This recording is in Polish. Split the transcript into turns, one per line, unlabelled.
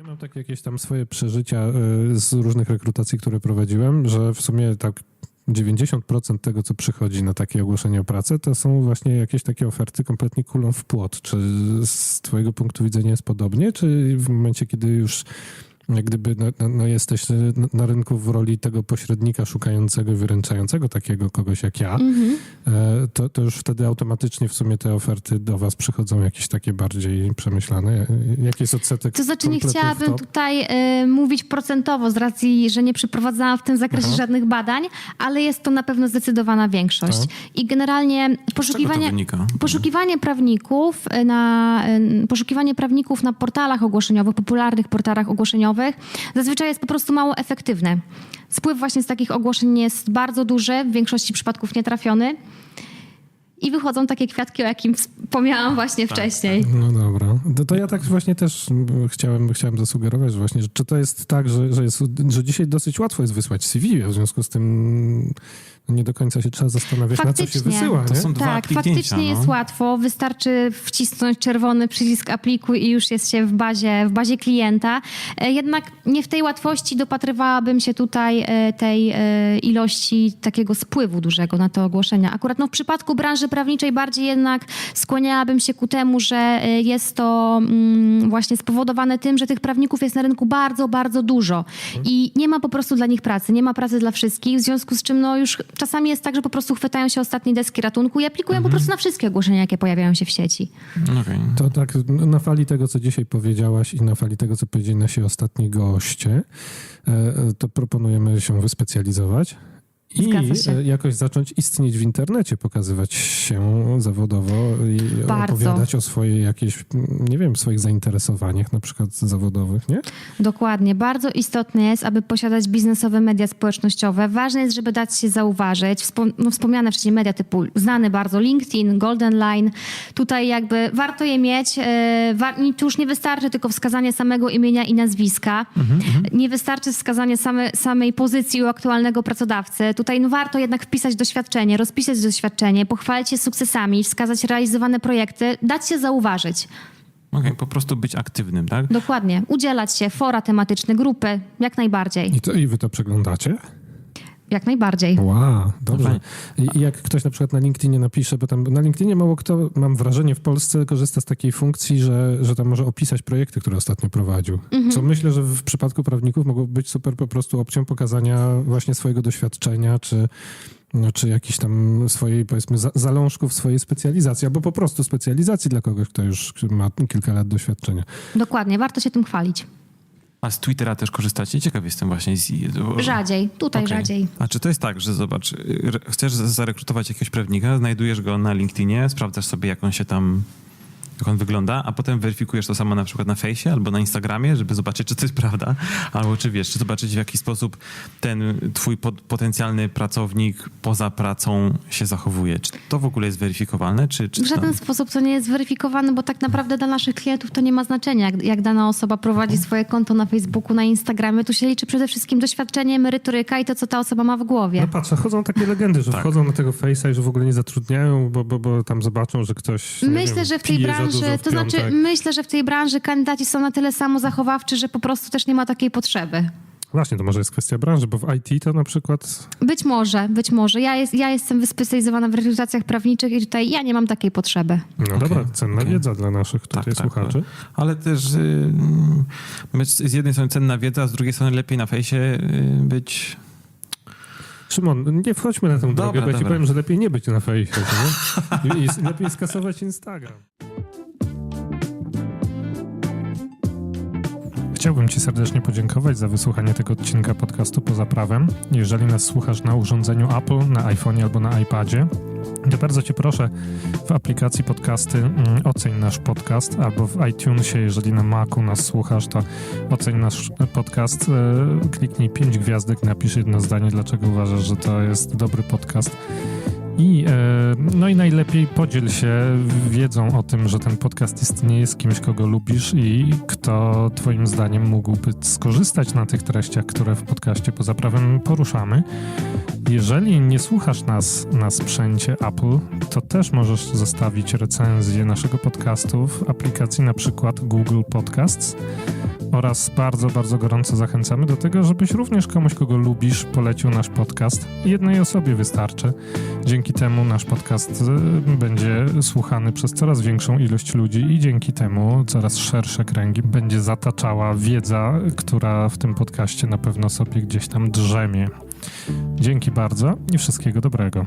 Ja mam takie jakieś tam swoje przeżycia y, z różnych rekrutacji, które prowadziłem, że w sumie tak 90% tego, co przychodzi na takie ogłoszenie o pracę, to są właśnie jakieś takie oferty kompletnie kulą w płot. Czy z twojego punktu widzenia jest podobnie, czy w momencie, kiedy już jak gdyby no, no, no jesteś na, na rynku w roli tego pośrednika szukającego, wyręczającego takiego kogoś jak ja,
Mhm.
e, to, to już wtedy automatycznie w sumie te oferty do was przychodzą jakieś takie bardziej przemyślane. E, Jaki jest odsetek
To znaczy nie chciałabym tutaj y, mówić procentowo z racji, że nie przeprowadzałam w tym zakresie
Aha.
żadnych badań, ale jest to na pewno zdecydowana większość.
Tak.
I generalnie poszukiwanie...
wynika?
Poszukiwanie prawników y, na, y, poszukiwanie prawników na portalach ogłoszeniowych, popularnych portalach ogłoszeniowych zazwyczaj jest po prostu mało efektywne. Spływ właśnie z takich ogłoszeń jest bardzo duży, w większości przypadków nietrafiony. I wychodzą takie kwiatki, o jakim wspomniałam właśnie wcześniej.
No dobra. To, to ja tak właśnie też chciałem, chciałem zasugerować, że właśnie, że czy to jest tak, że, że, jest, że dzisiaj dosyć łatwo jest wysłać CV, a w związku z tym no nie do końca się trzeba zastanawiać, na co się
Faktycznie.
wysyła,
To
nie?
są dwa
Tak, faktycznie
no.
jest łatwo. Wystarczy wcisnąć czerwony przycisk aplikuj i już jest się w bazie, w bazie klienta. E, Jednak nie w tej łatwości dopatrywałabym się tutaj e, tej e, ilości takiego spływu dużego na te ogłoszenia. Akurat no, w przypadku branży prawniczej bardziej jednak skłaniałabym się ku temu, że e, jest to mm, właśnie spowodowane tym, że tych prawników jest na rynku bardzo, bardzo dużo i nie ma po prostu dla nich pracy, nie ma pracy dla wszystkich, w związku z czym no już czasami jest tak, że po prostu chwytają się ostatniej deski ratunku i aplikują po prostu na wszystkie ogłoszenia, jakie pojawiają się w sieci.
Okej.
To tak na fali tego, co dzisiaj powiedziałaś i na fali tego, co powiedzieli nasi ostatni goście, e, e, to proponujemy się wyspecjalizować i e, jakoś zacząć istnieć w internecie, pokazywać się zawodowo i
Bardzo.
opowiadać o swojej jakiejś, mm, nie wiem, swoich zainteresowaniach na przykład zawodowych, nie?
Dokładnie. Bardzo istotne jest, aby posiadać biznesowe media społecznościowe. Ważne jest, żeby dać się zauważyć. Wspom- no, wspomniane wcześniej media typu znany bardzo LinkedIn, Golden Line. Tutaj jakby warto je mieć. E, wa- tu już nie wystarczy tylko wskazanie samego imienia i nazwiska. Nie wystarczy wskazanie same, samej pozycji u aktualnego pracodawcy. Tutaj no, warto jednak wpisać doświadczenie, rozpisać doświadczenie, pochwalić się sukcesami, wskazać realizowane projekty, dać się zauważyć.
Okej, po prostu być aktywnym, tak?
Dokładnie. Udzielać się, fora tematyczne, grupy, jak najbardziej.
I, to, I wy to przeglądacie?
Jak najbardziej.
Wow, dobrze.
Fajnie.
I jak ktoś na przykład na LinkedInie napisze, bo tam na LinkedInie mało kto, mam wrażenie, w Polsce korzysta z takiej funkcji, że, że tam może opisać projekty, które ostatnio prowadził. Co myślę, że w przypadku prawników mogło być super po prostu opcją pokazania właśnie swojego doświadczenia, czy, no, czy jakichś tam swojej, powiedzmy, za, zalążków swojej specjalizacji, albo po prostu specjalizacji dla kogoś, kto już ma kilka lat doświadczenia.
Dokładnie, warto się tym chwalić.
A z Twittera też korzystacie? Ciekaw jestem właśnie. Z...
Rzadziej, tutaj
Okej.
rzadziej.
A czy to jest tak, że zobacz, y, chcesz zarekrutować jakiegoś prawnika, znajdujesz go na LinkedInie, sprawdzasz sobie, jak on się tam, jak on wygląda, a potem weryfikujesz to samo na przykład na fejsie albo na Instagramie, żeby zobaczyć, czy to jest prawda, albo czy wiesz, czy zobaczyć w jaki sposób ten twój pot- potencjalny pracownik poza pracą się zachowuje. Czy to w ogóle jest weryfikowalne, czy, czy
W żaden
tam-
sposób to nie jest zweryfikowane, bo tak naprawdę dla naszych klientów to nie ma znaczenia, jak, jak dana osoba prowadzi swoje konto na Facebooku, na Instagramie. Tu się liczy przede wszystkim doświadczenie, merytoryka i to, co ta osoba ma w głowie.
No patrz, chodzą takie legendy, że
Tak.
wchodzą na tego Face'a i że w ogóle nie zatrudniają, bo, bo, bo tam zobaczą, że ktoś
Myślę,
wiem,
że w tej
za
branży, to znaczy myślę, że w tej branży kandydaci są na tyle samo zachowawczy, że po prostu też nie ma takiej potrzeby.
Właśnie, to może jest kwestia branży, bo w IT to na przykład...
Być może, być może. Ja, jest, ja jestem wyspecjalizowana w rekrutacjach prawniczych i tutaj ja nie mam takiej potrzeby.
No
Okej,
dobra, cenna
okej.
wiedza dla naszych tutaj
Tak, tak,
słuchaczy.
Ale też y, my z jednej strony cenna wiedza, a z drugiej strony lepiej na fejsie y, być...
Szymon, nie wchodźmy na tę
Dobra,
drogę, bo ja ci powiem, że lepiej nie być na fejsie. i lepiej skasować Instagram. Chciałbym Ci serdecznie podziękować za wysłuchanie tego odcinka podcastu Poza Prawem. Jeżeli nas słuchasz na urządzeniu Apple, na iPhone albo na iPadzie, to bardzo Cię proszę w aplikacji podcasty mm, oceń nasz podcast albo w iTunesie, jeżeli na Macu nas słuchasz, to oceń nasz podcast, e, kliknij pięć gwiazdek, napisz jedno zdanie, dlaczego uważasz, że to jest dobry podcast. I, e, no i najlepiej podziel się wiedzą o tym, że ten podcast istnieje z kimś, kogo lubisz i kto twoim zdaniem mógłby skorzystać na tych treściach, które w podcaście poza prawem poruszamy. Jeżeli nie słuchasz nas na sprzęcie Apple, to też możesz zostawić recenzję naszego podcastu w aplikacji na przykład Google Podcasts oraz bardzo, bardzo gorąco zachęcamy do tego, żebyś również komuś, kogo lubisz, polecił nasz podcast. Jednej osobie wystarczy. Dzięki temu nasz podcast y, będzie słuchany przez coraz większą ilość ludzi i dzięki temu coraz szersze kręgi będzie zataczała wiedza, która w tym podcaście na pewno sobie gdzieś tam drzemie. Dzięki bardzo i wszystkiego dobrego.